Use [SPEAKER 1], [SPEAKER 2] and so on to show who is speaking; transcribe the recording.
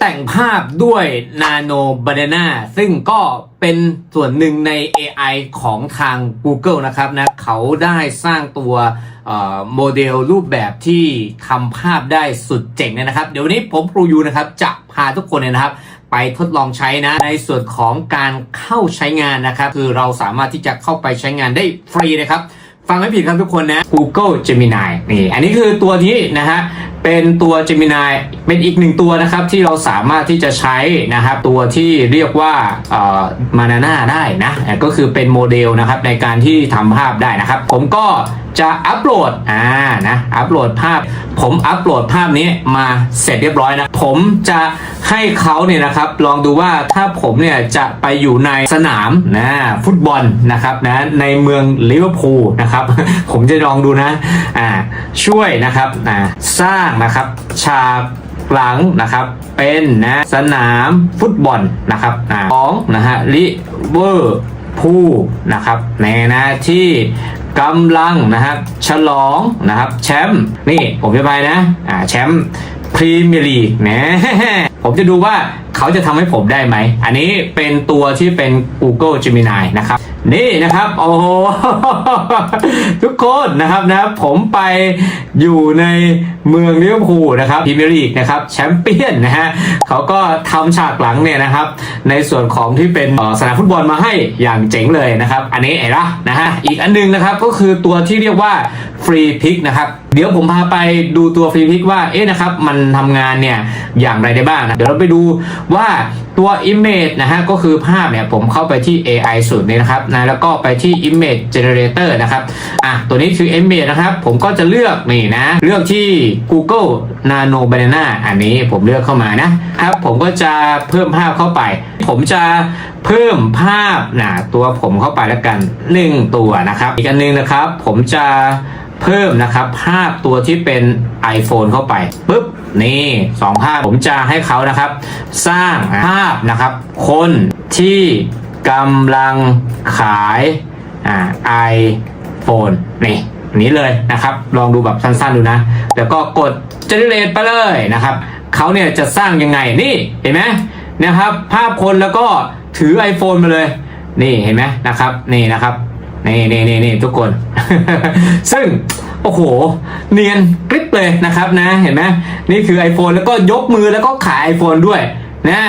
[SPEAKER 1] แต่งภาพด้วย Nano Banana ซึ่งก็เป็นส่วนหนึ่งใน AI ของทาง Google นะครับนะเขาได้สร้างตัวโมเดลรูปแบบที่ทำภาพได้สุดเจ๋งเลยนะครับ เดี๋ยววันนี้ผมครูยูนะครับจะพาทุกคนเนี่ยนะครับ ไปทดลองใช้นะ ในส่วนของการเข้าใช้งานนะครับ คือเราสามารถที่จะเข้าไปใช้งานได้ฟรีนะครับ ฟังไม่ผิดครับทุกคนนะ Google Gemini นี่ อันนี้คือตัวที่นะฮะเป็นตัว Gemini เป็นอีกหนึ่งตัวนะครับที่เราสามารถที่จะใช้นะครับตัวที่เรียกว่าเอ่อ Banana ได้นะอะก็คือเป็นโมเดลนะครับในการที่ทำภาพได้นะครับ ผมก็จะอัปโหลดอ่านะอัปโหลดภาพ ผมอัปโหลดภาพนี้มาเสร็จเรียบร้อยนะ ผมจะให้เขาเนี่ยนะครับลองดูว่าถ้าผมเนี่ยจะไปอยู่ในสนามนะฟุตบอลนะครับนะในเมืองลิเวอร์พูลนะครับ ผมจะลองดูนะอ่าช่วยนะครับอ่าสร้างนะครับฉาก หลังนะครับเป็นนะสนามฟุตบอลนะครับของนะฮะลิเวอร์พูลนะครับในนะที่กำลังนะครับฉลองนะครับแชมป์นี่ผมจะไปนะอ่าแชมป์พรีเมียร์ลีกนะผมจะดูว่า เขาจะทำให้ผมได้ไหม อันนี้เป็นตัวที่เป็น Google Gemini นะครับ นี่นะครับ โอ้โห ทุกคนนะครับนะผมไปอยู่ในเมืองลิเวอร์พูลนะครับพรีเมียร์ลีกนะครับแชมเปี้ยนนะฮะเขาก็ทำฉากหลังเนี่ยนะครับ ในส่วนของที่เป็นสนามฟุตบอลมาให้อย่างเจ๋งเลยนะครับ อันนี้เห็นปะนะฮะอีกอันหนึงนะครับก็คือตัวที่เรียกว่า ฟรีพิกนะครับ เดี๋ยวผมพาไปดูตัวฟรีพิกว่าเอ๊ะนะครับมันทำงานเนี่ยอย่างไรได้บ้างนะเดี๋ยวเราไปดูว่า ตัว Image นะฮะก็คือภาพเนี่ยผมเข้าไปที่ AI สูตรนี้นะครับนะแล้วก็ไปที่ Image Generator นะครับอะตัวนี้คือ Image นะครับ ผมก็จะเลือกนี่นะ เลือกที่ Google Nano Banana อันนี้ผมเลือกเข้ามานะครับ ผมก็จะเพิ่มภาพเข้าไป ผมจะเพิ่มภาพนะตัวผมเข้าไปแล้วกันหนึ่งตัวนะครับ อีกอันนึงนะครับ ผมจะเพิ่มนะครับภาพตัวที่เป็น iPhone เข้าไปปุ๊บ นี่สองภาพผมจะให้เขานะครับ สร้างภาพนะครับ คนที่กำลังขายอ่า iPhone นี่นนี้เลยนะครับ ลองดูแบบสั้นๆดูนะ แล้วก็กด generate ไปเลยนะครับเขาเนี่ยจะสร้างยังไงนี่เห็นไหมนะครับ ภาพคนแล้วก็ถือ iPhone มาเลย นี่เห็นไหมนะครับ นี่นะครับนี่นี่นี่นี่ทุกคน ซึ่ง โอ้โห เนียนกริบเลยนะครับนะ เห็นไหมนี่คือ iPhone แล้วก็ยกมือแล้วก็ขาย iPhone ด้วยนะ